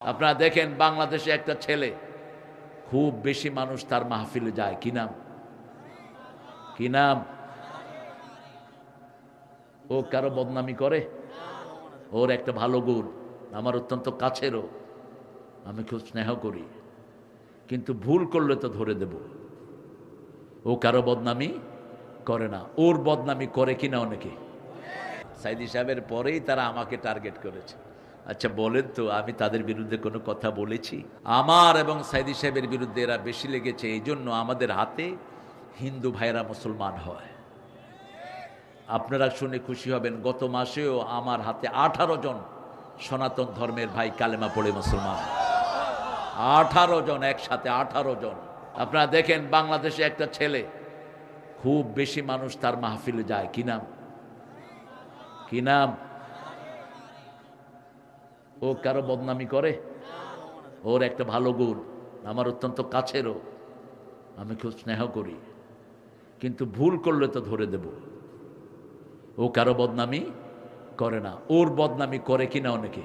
আপনারা দেখেন বাংলাদেশে একটা ছেলে, খুব বেশি মানুষ তার মাহফিলে যায়। কি নাম? কি নাম? ও কারও বদনামি করে? ওর একটা ভালো গুণ, আমার অত্যন্ত কাছেরও। আমি খুব স্নেহ করি, কিন্তু ভুল করলে তো ধরে দেব। ও কারও বদনামি করে না। ওর বদনামি করে কিনা অনেকে? সাইদি সাহেবের পরেই তারা আমাকে টার্গেট করেছে। আচ্ছা বলেন তো, আমি তাদের বিরুদ্ধে কোনো কথা বলেছি? আমার এবং সাইদি সাহেবের বিরুদ্ধে এরা বেশি লেগেছে, এই জন্য আমাদের হাতে হিন্দু ভাইরা মুসলমান হয়। আপনারা শুনে খুশি হবেন, গত মাসেও আমার হাতে আঠারো জন সনাতন ধর্মের ভাই কালেমা পড়ে মুসলমান। আঠারো জন একসাথে, আঠারো জন। আপনারা দেখেন, বাংলাদেশে একটা ছেলে, খুব বেশি মানুষ তার মাহফিলে যায়। কি নাম? কি নাম? ও কারও বদনামি করে? ওর একটা ভালো গুণ, আমার অত্যন্ত কাছেরও। আমি খুব স্নেহ করি, কিন্তু ভুল করলে তো ধরে দেব। ও কারও বদনামি করে না। ওর বদনামি করে কিনা অনেকে?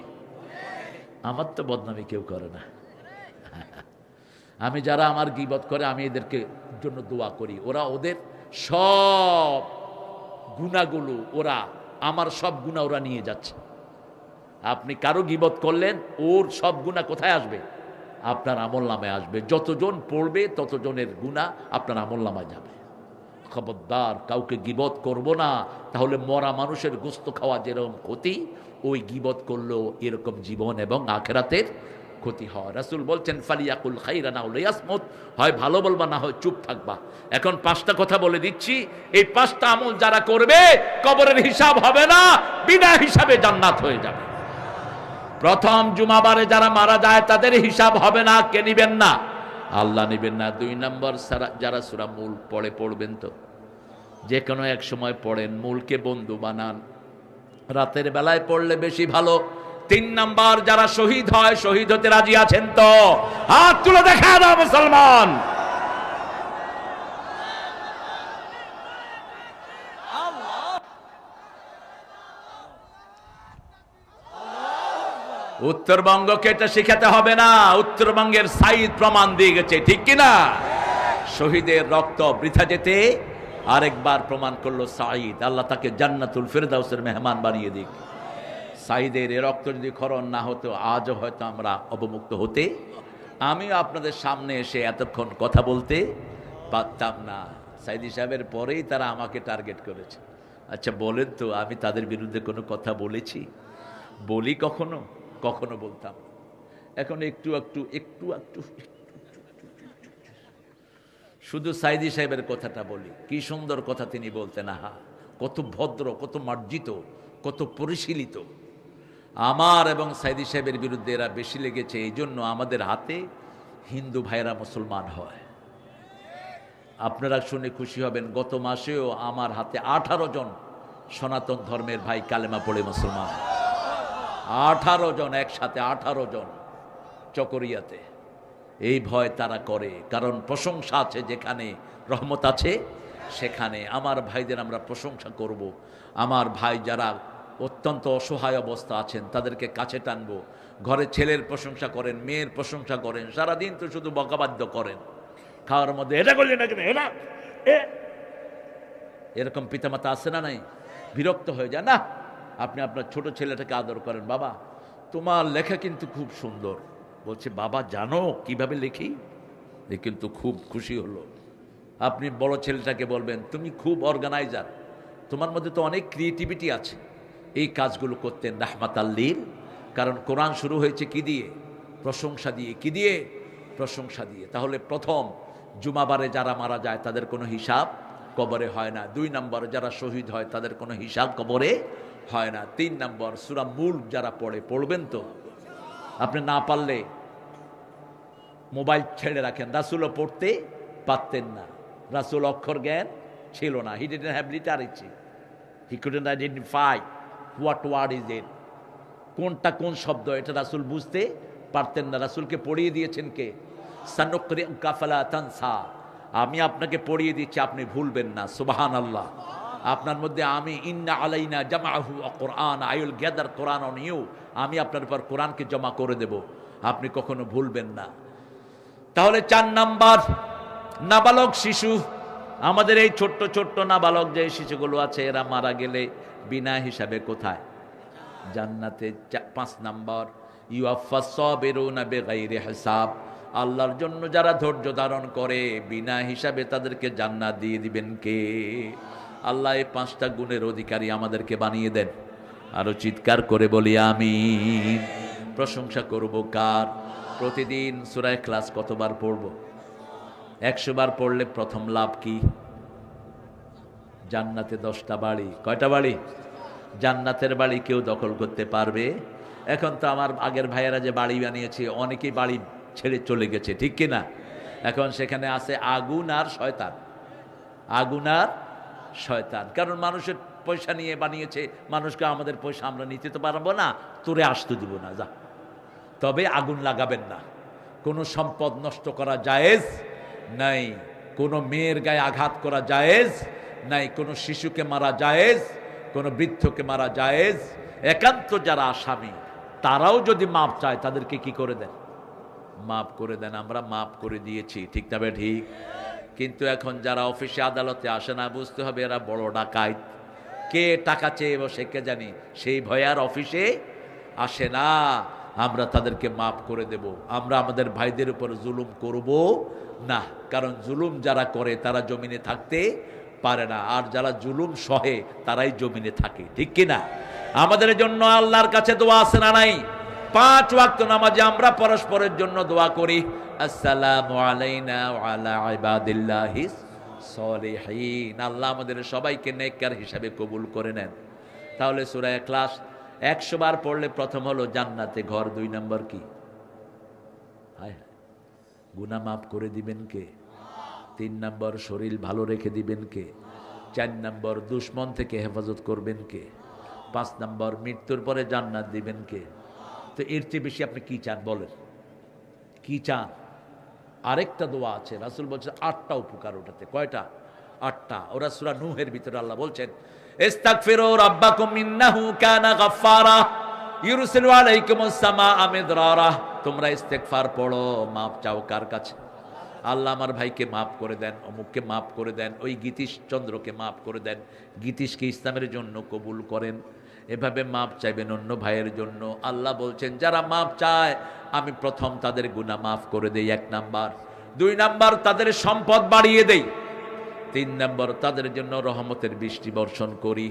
আমার তো বদনামি কেউ করে না। আমি যারা আমার গিবত করে, আমি এদেরকে জন্য দোয়া করি। ওরা ওদের সব গুণাগুলো, ওরা, আমার সব গুণা ওরা নিয়ে যাচ্ছে। আপনি কারও গিবত করলেন, ওর সব গুণা কোথায় আসবে? আপনার আমল নামে আসবে। যতজন পড়বে, ততজনের গুণা আপনার আমল নামায় যাবে। খবরদার, কাউকে গিবত করব না, তাহলে মরা মানুষের গোস্ত খাওয়া যেরকম ক্ষতি, ওই গিবত করলেও এরকম জীবন এবং আখেরাতের ক্ষতি হয়। রাসুল বলছেন, ফালিয়াকুল খাইরা না হলে ইয়াসমত হয় ভালো বলবা, না হয় চুপ থাকবা। এখন পাঁচটা কথা বলে দিচ্ছি। এই পাঁচটা আমল যারা করবে, কবরের হিসাব হবে না, বিনা হিসাবে জান্নাত হয়ে যাবে। প্রথম জুমাবারে যারা মারা যায়, তাদের হিসাব হবে না, কে নিবেন না? আল্লাহ নিবেন না। দুই নম্বর যারা সুরা মূল পড়ে, পড়বেন তো? যে কোনো এক সময় পড়েন, মূলকে বন্ধু বানান। রাতের বেলায় পড়লে বেশি ভালো। তিন নাম্বার, যারা শহীদ হয়, শহীদ হতে রাজি আছেন তো? হাত তুলে দেখা দাও মুসলমান! উত্তরবঙ্গকে এটা শিখাতে হবে না। উত্তরবঙ্গের সাইদ প্রমাণ দিয়ে গেছে, ঠিক কিনা? শহীদের রক্ত বৃথা যেতে আরেকবার প্রমাণ করল সাইদ। আল্লাহ তাকে জান্নাতুল ফেরদাউসের মেহমান বানিয়ে দিক। সাইদের এ রক্ত যদি খরণ না হতো, আজও হয়তো আমরা অবমুক্ত হতে। আমিও আপনাদের সামনে এসে এতক্ষণ কথা বলতে পারতাম না। সাইদি সাহেবের পরেই তারা আমাকে টার্গেট করেছে। আচ্ছা বলেন তো, আমি তাদের বিরুদ্ধে কোনো কথা বলেছি? বলি কখনো? কখনো বলতাম এখন একটু একটু একটু একটু। শুধু সাইদি সাহেবের কথাটা বলি। কি সুন্দর কথা তিনি বলতেন, আহা, কত ভদ্র, কত মার্জিত, কত পরিশীলিত। আমার এবং সাইদি সাহেবের বিরুদ্ধে এরা বেশি লেগেছে, এই জন্য আমাদের হাতে হিন্দু ভাইরা মুসলমান হয়। আপনারা শুনে খুশি হবেন, গত মাসেও আমার হাতে আঠারো জন সনাতন ধর্মের ভাই কালেমা পড়ে মুসলমান। আঠারো জন একসাথে, আঠারো জন চকরিয়াতে। এই ভয় তারা করে, কারণ প্রশংসা আছে যেখানে রহমত আছে, সেখানে। আমার ভাইদের আমরা প্রশংসা করব। আমার ভাই যারা অত্যন্ত অসহায় অবস্থা আছেন, তাদেরকে কাছে টানবো। ঘরে ছেলের প্রশংসা করেন, মেয়ের প্রশংসা করেন, সারাদিন তো শুধু বকাবাদ্য করেন। খাওয়ার মধ্যে, এটা করলি না কেন? এটা? এরকম পিতামাতা আছে না নাই? বিরক্ত হয়ে যায়, না আপনি আপনার ছোট ছেলেটাকে আদর করেন, বাবা, তোমার লেখা কিন্তু খুব সুন্দর। বলছে, বাবা, জানো কীভাবে লিখি? এ কিন্তু খুব খুশি হলো। আপনি বড় ছেলেটাকে বলবেন, তুমি খুব অর্গানাইজার তোমার মধ্যে তো অনেক ক্রিয়েটিভিটি আছে। এই কাজগুলো করতেন রাহমাত আল্লিল কারণ কোরআন শুরু হয়েছে কি দিয়ে? প্রশংসা দিয়ে। কি দিয়ে? প্রশংসা দিয়ে। তাহলে প্রথম, জুমাবারে যারা মারা যায় তাদের কোনো হিসাব কবরে হয় না। দুই নম্বরে যারা শহীদ হয় তাদের কোনো হিসাব কবরে হয় না। তিন নম্বর, সুরা মূল যারা পড়ে, পড়বেন তো? আপনি না পারলে মোবাইল ছেড়ে রাখেন। রাসুলও পড়তে পারতেন না। রাসুল অক্ষর জ্ঞান ছিল না। He didn't have literacy he couldn't identify what word is it কোনটা কোন শব্দ, এটা রাসুল বুঝতে পারতেন না। রাসুলকে পড়িয়ে দিয়েছেন কে? সানুকরি কাফালা তানসা। আমি আপনাকে পড়িয়ে দিচ্ছি, আপনি ভুলবেন না। সুবাহান আল্লাহ আপনার মধ্যে আমি, ইন্না আলাইনা জামাহু কোরআন I will gather Quran on আমি আপনার উপর কোরআনকে জমা করে দেব। আপনি কখনো ভুলবেন না। তাহলে চার নাম্বার, নাবালক শিশু। আমাদের এই ছোট্ট ছোট্ট নাবালক যে শিশুগুলো আছে, এরা মারা গেলে বিনা হিসাবে কোথায়? জান্নাতে পাঁচ নাম্বার ইউআফাসবেরুনা বেগাইরে হিসাব। আল্লাহর জন্য যারা ধৈর্য ধারণ করে, বিনা হিসাবে তাদেরকে জান্নাত দিয়ে দিবেন কে? আল্লাহ এই পাঁচটা গুণের অধিকারী আমাদেরকে বানিয়ে দেন। আরও চিৎকার করে বলি আমি প্রশংসা করব কার? প্রতিদিন সুরায় ক্লাস কতবার পড়ব? একশো বার পড়লে প্রথম লাভ কি? জান্নাতে দশটা বাড়ি। কয়টা বাড়ি? জান্নাতের বাড়ি কেউ দখল করতে পারবে? এখন তো আমার আগের ভাইয়েরা যে বাড়ি বানিয়েছে, অনেকেই বাড়ি ছেড়ে চলে গেছে, ঠিক কি না এখন সেখানে আছে আগুন আর শয়তান। আগুন আর শয়তান। কারণ মানুষের পয়সা নিয়ে বানিয়েছে, মানুষকে আমাদের পয়সা আমরা নিতে তো পারব না, তোরে আসতে দিব না, যা। তবে আগুন লাগাবেন না। কোনো সম্পদ নষ্ট করা জায়েজ নাই, কোনো মেয়ের গায়ে আঘাত করা জায়েজ নাই, কোনো শিশুকে মারা জায়েজ, কোনো বৃদ্ধকে মারা জায়েজ। একান্ত যারা আসামি, তারাও যদি মাপ চায়, তাদেরকে কি করে দেন? মাপ করে দেন, আমরা মাপ করে দিয়েছি, ঠিক না ঠিক? কিন্তু এখন যারা অফিসে আদালতে আসে না, বুঝতে হবে এরা বড় ডাকাইত কে টাকা চেয়ে বসে কে জানি? সেই ভয়ে আর অফিসে আসে না। আমরা তাদেরকে মাফ করে দেব। আমরা আমাদের ভাইদের উপর জুলুম করব না। কারণ জুলুম যারা করে, তারা জমিনে থাকতে পারে না। আর যারা জুলুম সহে, তারাই জমিনে থাকে। ঠিক কি না আমাদের জন্য আল্লাহর কাছে দোয়া আছে না নাই? পাঁচ ওয়াক্ত নামাজে আমরা পরস্পরের জন্য দোয়া করি। আসসালামু আলাইনা আলা আল্লাহ আমাদের সবাইকে নেককার হিসাবে কবুল করে নেন। তাহলে সূরা ইখলাস একশো বার পড়লে প্রথম হলো জান্নাতে ঘর, দুই নম্বর কি? হায় গুনাহ মাফ করে দিবেন কে? তিন নম্বর শরীর ভালো রেখে দিবেন কে? চার নম্বর দুশ্মন থেকে হেফাজত করবেন কে? পাঁচ নম্বর মৃত্যুর পরে জান্নাত দিবেন কে? তো এর চেয়ে বেশি আপনি কি চান? বলেন। কি চান? আরেকটা দোয়া আছে। রাসুল বলছেন আটটা উপকার ওটাতে। কয়টা? আটটা। ওরা সুরা নুহের ভিতরে আল্লাহ বলছেন, ইস্তাগফিরু রাব্বাকুম ইন্নাহু কানা গাফফারা ইউরসিলু আলাইকুমুস সামাআ মিদরারা। তোমরা ইস্তেগফার পড়ো মাপ চাও কার কাছে? আল্লাহ আমার ভাইকে মাফ করে দেন, অমুককে মাফ করে দেন, ওই গীতিশ চন্দ্রকে মাফ করে দেন। গীতিশকে ইসলামের জন্য কবুল করেন। এভাবে মাপ চাইবেন অন্য ভাইয়ের জন্য। আল্লাহ বলছেন, যারা মাপ চায়, আমি প্রথম তাদের গুণা মাফ করে দেই, এক নাম্বার। দুই নাম্বার, তাদের সম্পদ বাড়িয়ে দেই। তিন নম্বর, তাদের জন্য রহমতের বৃষ্টি বর্ষণ করি।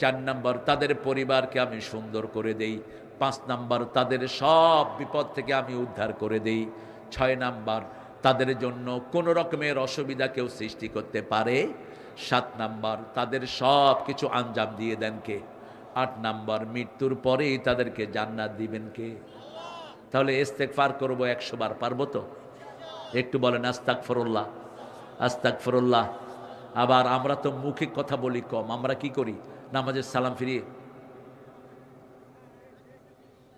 চার নম্বর, তাদের পরিবারকে আমি সুন্দর করে দেই। পাঁচ নাম্বার, তাদের সব বিপদ থেকে আমি উদ্ধার করে দেই। ছয় নাম্বার, তাদের জন্য কোনো রকমের অসুবিধা কেউ সৃষ্টি করতে পারে। সাত নাম্বার, তাদের সব কিছু আঞ্জাম দিয়ে দেন কে? আট নাম্বার, মৃত্যুর পরেই তাদেরকে জান্নাত দিবেন কে? তাহলে ইস্তেক পার করব একশো বার, পারব তো? একটু বলেন আস্তাক ফরুল্লাহ আস্তাক ফরুল্লাহ আবার আমরা তো মুখে কথা বলি কম, আমরা কি করি? নামাজের সালাম ফিরিয়ে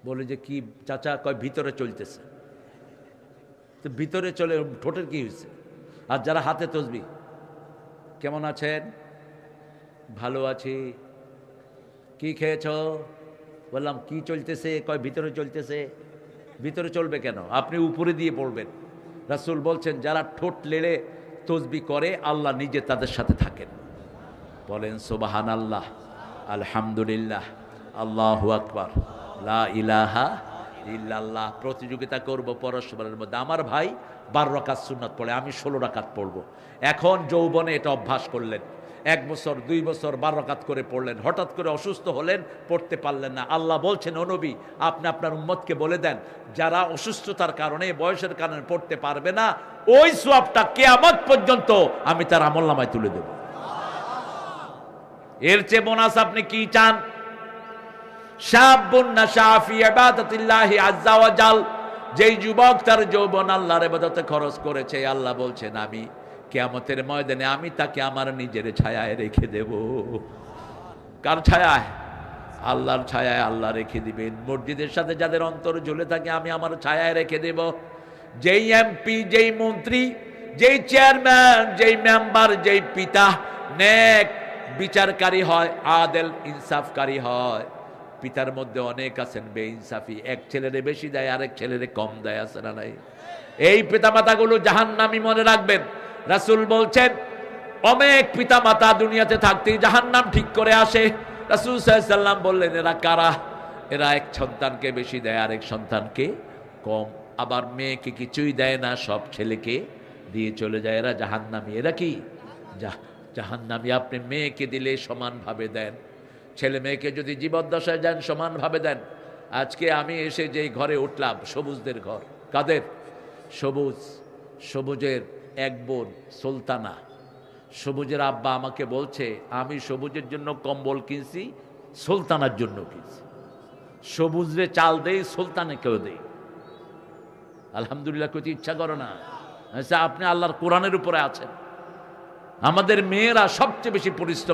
বলে যে, কি চাচা, কয় ভিতরে চলতেছে? তো ভিতরে চলে, ঠোঁটের কি হয়েছে? আর যারা হাতে তসবি, কেমন আছেন? ভালো আছি। কি খেয়েছ? বললাম, কি চলতেছে? কয়, ভিতরে চলতেছে। ভিতরে চলবে কেন? আপনি উপরে দিয়ে পড়বেন। রাসূল বলছেন, যারা ঠোঁট লেড়ে তসবি করে, আল্লাহ নিজে তাদের সাথে থাকেন। বলেন সোবাহান আল্লাহ আলহামদুলিল্লাহ, আল্লাহ আকবর, লা ইলাহা ইল্লাল্লাহ, প্রতিযোগিতা করব পরস্পরের মধ্যে। আমার ভাই বারো রাকাত সুন্নাত পড়ে, আমি ষোলো রাকাত পড়ব। এখন যৌবনে এটা অভ্যাস করলেন। এক বছর, দুই বছর বারো রাকাত করে পড়লেন। হঠাৎ করে অসুস্থ হলেন, পড়তে পারলেন না। আল্লাহ বলছেন অনবী আপনি আপনার উম্মতকে বলে দেন, যারা অসুস্থতার কারণে, বয়সের কারণে পড়তে পারবে না, ওই সোয়াবটা কেয়ামত পর্যন্ত আমি তার আমল নামায় তুলে দেব। এর চেয়ে বোনাস আপনি কি চান? যেই যুবক তার যৌবন আল্লাহর ইবাদতে খরচ করেছে, আল্লাহ বলছেন, আমি কিয়ামতের ময়দানে আমি তাকে আমার নিজের ছায়ায় রেখে দেব। কার ছায়ায়? আল্লাহর ছায়ায় আল্লাহ রেখে দিবেন। মসজিদের সাথে যাদের অন্তর ঝুলে থাকে, আমি আমার ছায়ায় রেখে দেব। যেই এমপি, যেই মন্ত্রী, যেই চেয়ারম্যান, যেই মেম্বার, যেই পিতা, নেক বিচারকারী হয়, আদেল ইনসাফকারী হয়। পিতার মধ্যে অনেক আছেন বে ইনসাফি এক ছেলেরে বেশি দেয়, আরেক ছেলেরে কম দেয়, আছে না নাই? এই পিতামাতাগুলো জাহান্নামি মনে রাখবেন। রাসূল বলছেন, অনেক পিতা মাতা দুনিয়াতে থাকতেই জাহান্নাম ঠিক করে আসে। রাসূল সাল্লাম বললেন, এরা কারা? এরা এক সন্তানকে বেশি দেয়, আরেক সন্তানকে কম। আবার মেয়েকে কিছুই দেয় না, সব ছেলেকে দিয়ে চলে যায়। এরা জাহান্নামি। এরা কি? জাহ- জাহান্নামি। আপনি মেয়েকে দিলে সমানভাবে দেন। ছেলে মেয়েকে যদি জীবদ্দশায় দেন, সমানভাবে দেন। আজকে আমি এসে যেই ঘরে উঠলাম, সবুজদের ঘর। কাদের? সবুজ, সবুজের এক বোন, সুলতানা। সবুজের আব্বা আমাকে বলছে, আমি সবুজের জন্য কম্বল কিনছি, সুলতানার জন্য কিনছি। সবুজরে চাল দেই, সুলতানেকেও দেই। আলহামদুলিল্লাহ কিছু ইচ্ছা করো না। আচ্ছা আপনি আল্লাহর কোরআনের উপরে আছেন। আমাদের মেয়েরা সবচেয়ে বেশি পরিশ্রম